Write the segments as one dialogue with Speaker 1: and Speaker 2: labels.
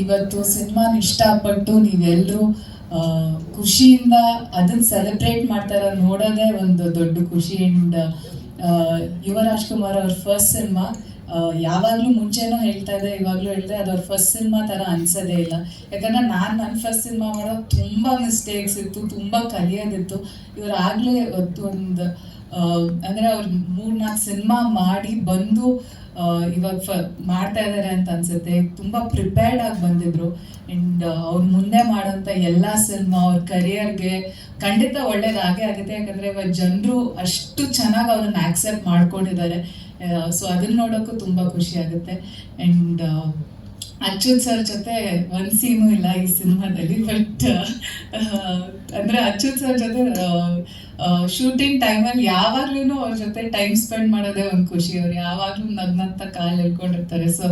Speaker 1: ಇವತ್ತು ಸಿನಿಮಾನ ಇಷ್ಟಪಟ್ಟು ನೀವೆಲ್ಲರೂ ಖುಷಿಯಿಂದ ಅದನ್ನ ಸೆಲೆಬ್ರೇಟ್ ಮಾಡ್ತಾರ ನೋಡೋದೇ ಒಂದು ದೊಡ್ಡ ಖುಷಿ. ಅಂಡ್ ಯುವ ರಾಜ್ಕುಮಾರ್ ಅವ್ರ ಫಸ್ಟ್ ಸಿನಿಮಾ ಯಾವಾಗಲೂ ಮುಂಚೆನೂ ಹೇಳ್ತಾ ಇದೆ ಇವಾಗಲೂ ಹೇಳಿದ್ರೆ ಅದು ಅವ್ರ ಫಸ್ಟ್ ಸಿನಿಮಾ ಥರ ಅನ್ಸೋದೇ ಇಲ್ಲ. ಯಾಕಂದ್ರೆ ನಾನು ನನ್ನ ಫಸ್ಟ್ ಸಿನಿಮಾ ಮಾಡೋದು ತುಂಬ ಮಿಸ್ಟೇಕ್ಸ್ ಇತ್ತು, ತುಂಬ ಕಲಿಯೋದಿತ್ತು. ಇವ್ರು ಆಗಲೇ ಒಂದು ಅಂದರೆ ಅವ್ರು ಮೂರ್ನಾಲ್ಕು ಸಿನಿಮಾ ಮಾಡಿ ಬಂದು ಇವಾಗ ಫ ಮಾಡ್ತಾ ಇದ್ದಾರೆ ಅಂತ ಅನ್ಸುತ್ತೆ. ತುಂಬ ಪ್ರಿಪೇರ್ಡ್ ಆಗಿ ಬಂದಿದ್ರು. ಆ್ಯಂಡ್ ಅವ್ರು ಮುಂದೆ ಮಾಡೋಂಥ ಎಲ್ಲ ಸಿನಿಮಾ ಅವ್ರ ಕರಿಯರ್ಗೆ ಖಂಡಿತ ಒಳ್ಳೇದಾಗೇ ಆಗುತ್ತೆ. ಯಾಕಂದರೆ ಇವಾಗ ಜನರು ಅಷ್ಟು ಚೆನ್ನಾಗಿ ಅವ್ರನ್ನ ಆಕ್ಸೆಪ್ಟ್ ಮಾಡ್ಕೊಂಡಿದ್ದಾರೆ ಸೊ ಅದನ್ನ ನೋಡೋಕ್ಕೂ ತುಂಬ ಖುಷಿ ಆಗುತ್ತೆ. ಆ್ಯಂಡ್ ಅಚ್ಯುತ್ ಸರ್ ಜೊತೆ ಒಂದು ಸೀನು ಇಲ್ಲ ಈ ಸಿನಿಮಾದಲ್ಲಿ ಬಟ್ ಅಂದರೆ ಅಚ್ಯುತ್ ಸರ್ ಜೊತೆ ಶೂಟಿಂಗ್ ಟೈಮಲ್ಲಿ ಯಾವಾಗ್ಲೂ ಅವ್ರ ಜೊತೆ ಟೈಮ್ ಸ್ಪೆಂಡ್ ಮಾಡೋದೇ ಒಂದು ಖುಷಿ. ಅವ್ರು ಯಾವಾಗ್ಲೂ ನಗ್ನಂತ ಕಾಲ್ ಹೇಳ್ಕೊಂಡಿರ್ತಾರೆ ಸೊ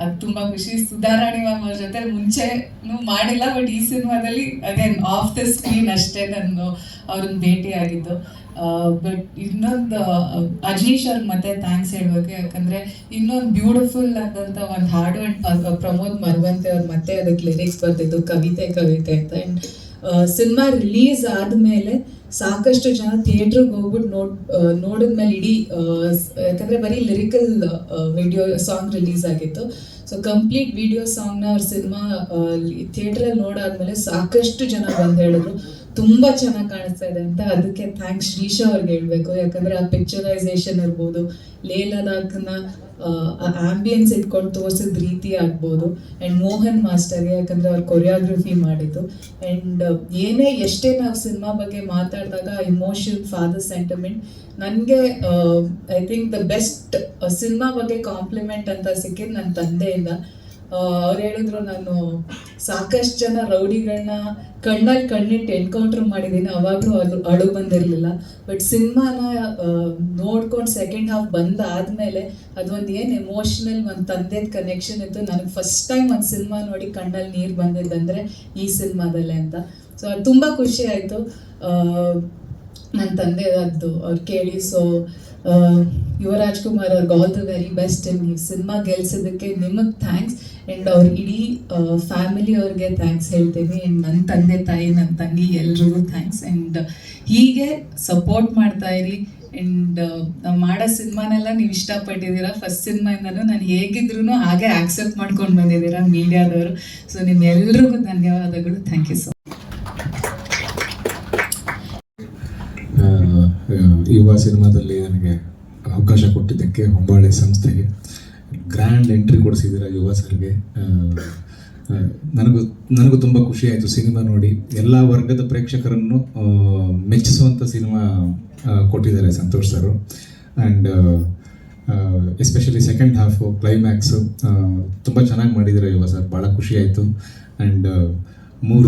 Speaker 1: ಅದು ತುಂಬಾ ಖುಷಿ. ಸುಧಾರಾಣಿ ಮ್ಯಾಮ್ ಅವ್ರ ಜೊತೆ ಮುಂಚೆನೂ ಮಾಡಿಲ್ಲ ಬಟ್ ಈ ಸಿನಿಮಾದಲ್ಲಿ ಅಗೇನ್ ಆಫ್ ದ ಸ್ಕ್ರೀನ್ ಅಷ್ಟೇ ನಾನು ಅವ್ರನ್ನ ಭೇಟಿ ಆಗಿದ್ದು. ಬಟ್ ಇನ್ನೊಂದು ಅಜನೀಶ್ ಅವ್ರಿಗೆ ಮತ್ತೆ ಥ್ಯಾಂಕ್ಸ್ ಹೇಳ್ಬೇಕು. ಯಾಕಂದ್ರೆ ಇನ್ನೊಂದು ಬ್ಯೂಟಿಫುಲ್ ಆದಂತ ಒಂದು ಹಾಡು ಅಂಡ್ ಪ್ರಮೋದ್ ಮರವಂತೆ ಅವ್ರು ಮತ್ತೆ ಅದಕ್ಕೆ ಲಿರಿಕ್ಸ್ ಬರ್ತಿದ್ದು ಕವಿತೆ ಕವಿತೆ ಅಂತ. ಅಂಡ್ ಸಿನಿಮಾ ರಿಲೀಸ್ ಆದಮೇಲೆ ಸಾಕಷ್ಟು ಜನ ಥಿಯೇಟ್ರಿಗೆ ಹೋಗ್ಬಿಟ್ಟು ನೋಡ್ ನೋಡಿದ್ಮೇಲೆ ಇಡೀ ಯಾಕಂದ್ರೆ ಬರೀ ಲಿರಿಕಲ್ ವಿಡಿಯೋ ಸಾಂಗ್ ರಿಲೀಸ್ ಆಗಿತ್ತು. ಸೊ ಕಂಪ್ಲೀಟ್ ವಿಡಿಯೋ ಸಾಂಗ್ನ ಅವ್ರ ಸಿನಿಮಾ ಥಿಯೇಟ್ರಲ್ಲಿ ನೋಡಾದ್ಮೇಲೆ ಸಾಕಷ್ಟು ಜನ ಬಂದು ಹೇಳಿದ್ರು. ತುಂಬಾ ಚೆನ್ನಾಗಿ ಕಾಣಿಸ್ತಾ ಇದೆ ಅಂತ ಅದಕ್ಕೆ ಥ್ಯಾಂಕ್ಸ್ ಶ್ರೀಶಾ ಅವ್ರಿಗೆ ಹೇಳ್ಬೇಕು. ಯಾಕಂದ್ರೆ ಆ ಪಿಕ್ಚರೈಸೇಷನ್ ಇರ್ಬೋದು ಲೇ ಲದಾಖ್ನ ಆಂಬಿಯನ್ಸ್ ಇಟ್ಕೊಂಡು ತೋರಿಸಿದ ರೀತಿ ಆಗ್ಬೋದು. ಆ್ಯಂಡ್ ಮೋಹನ್ ಮಾಸ್ಟರ್ಗೆ ಯಾಕಂದ್ರೆ ಅವ್ರು ಕೊರಿಯೋಗ್ರಫಿ ಮಾಡಿದ್ದು. ಆ್ಯಂಡ್ ಏನೇ ಎಷ್ಟೇ ನಾವು ಸಿನಿಮಾ ಬಗ್ಗೆ ಮಾತಾಡಿದಾಗ ಇಮೋಷನ್ ಫಾದರ್ ಸೆಂಟಿಮೆಂಟ್ ನನಗೆ I think the best cinema ಬಗ್ಗೆ ಕಾಂಪ್ಲಿಮೆಂಟ್ ಅಂತ ಸಿಕ್ಕಿದ್ದು ನನ್ನ ತಂದೆಯಿಂದ. ಅವ್ರು ಹೇಳಿದ್ರು ನಾನು, ಸಾಕಷ್ಟು ಜನ ರೌಡಿಗಳನ್ನ ಕಣ್ಣಲ್ಲಿ ಕಣ್ಣಿಟ್ಟು ಎನ್ಕೌಂಟರ್ ಮಾಡಿದ್ದೀನಿ. ಅವಾಗಲೂ ಅದು ಅಳು ಬಂದಿರಲಿಲ್ಲ. ಬಟ್ ಸಿನಿಮಾನ ನೋಡ್ಕೊಂಡು ಸೆಕೆಂಡ್ ಹಾಫ್ ಬಂದಾದ್ಮೇಲೆ ಅದೊಂದು ಏನು ಎಮೋಷ್ನಲ್ ಒಂದು ತಂದೆದ ಕನೆಕ್ಷನ್ ಇತ್ತು. ನನಗೆ ಫಸ್ಟ್ ಟೈಮ್ ಒಂದು ಸಿನಿಮಾ ನೋಡಿ ಕಣ್ಣಲ್ಲಿ ನೀರು ಬಂದಿದ್ದಂದರೆ ಈ ಸಿನಿಮಾದಲ್ಲೇ ಅಂತ. ಸೊ ಅದು ತುಂಬ ಖುಷಿ ಆಯಿತು. ನನ್ನ ತಂದೆ ಅದು ಅವ್ರು ಕೇಳಿ ಸೊ ಯುವರಾಜ್ ಕುಮಾರ್ ಅವ್ರಿಗೆ ಆಲ್ ದ ವೆರಿ ಬೆಸ್ಟ್ ನೀವು ಸಿನಿಮಾ ಗೆಲ್ಸಿದ್ದಕ್ಕೆ ನಿಮಗೆ ಥ್ಯಾಂಕ್ಸ್ ಆ್ಯಂಡ್ ಅವ್ರ ಇಡೀ ಫ್ಯಾಮಿಲಿ ಅವ್ರಿಗೆ ಥ್ಯಾಂಕ್ಸ್ ಹೇಳ್ತೀನಿ ಆ್ಯಂಡ್ ನನ್ನ ತಂದೆ ತಾಯಿ ನನ್ನ ತಂಗಿ ಎಲ್ರಿಗೂ ಥ್ಯಾಂಕ್ಸ್ ಆ್ಯಂಡ್ ಹೀಗೆ ಸಪೋರ್ಟ್ ಮಾಡ್ತಾ ಇರಿ ಆ್ಯಂಡ್ ಮಾಡೋ ಸಿನಿಮಾನೆಲ್ಲ ನೀವು ಇಷ್ಟಪಟ್ಟಿದ್ದೀರಾ ಫಸ್ಟ್ ಸಿನಿಮಾಯಿಂದನೂ ನಾನು ಹೇಗಿದ್ರು ಹಾಗೆ ಆಕ್ಸೆಪ್ಟ್ ಮಾಡ್ಕೊಂಡು ಬಂದಿದ್ದೀರಾ ಮೀಡಿಯಾದವರು ಸೊ ನಿಮ್ಮೆಲ್ರಿಗೂ ಧನ್ಯವಾದಗಳು. ಥ್ಯಾಂಕ್ ಯು ಸೊ
Speaker 2: ಆ, ಯುವ ಸಿನಿಮಾದಲ್ಲಿ ನನಗೆ ಅವಕಾಶ ಕೊಟ್ಟಿದ್ದಕ್ಕೆ ಹೊಂಬಾಳೆ ಸಂಸ್ಥೆಗೆ ಗ್ರ್ಯಾಂಡ್ ಎಂಟ್ರಿ ಕೊಡಿಸಿದ್ದೀರ ಯುವ ಸರ್ಗೆ. ನನಗೂ ನನಗೂ ತುಂಬ ಖುಷಿ ಆಯಿತು ಸಿನಿಮಾ ನೋಡಿ. ಎಲ್ಲ ವರ್ಗದ ಪ್ರೇಕ್ಷಕರನ್ನು ಮೆಚ್ಚಿಸುವಂಥ ಸಿನಿಮಾ ಕೊಟ್ಟಿದ್ದಾರೆ Santhosh sir. And especially second half climax ತುಂಬ ಚೆನ್ನಾಗಿ ಮಾಡಿದ್ದಾರೆ ಯುವ ಸರ್. ಭಾಳ ಖುಷಿ ಆಯಿತು. ಆ್ಯಂಡ್ ಮೂರು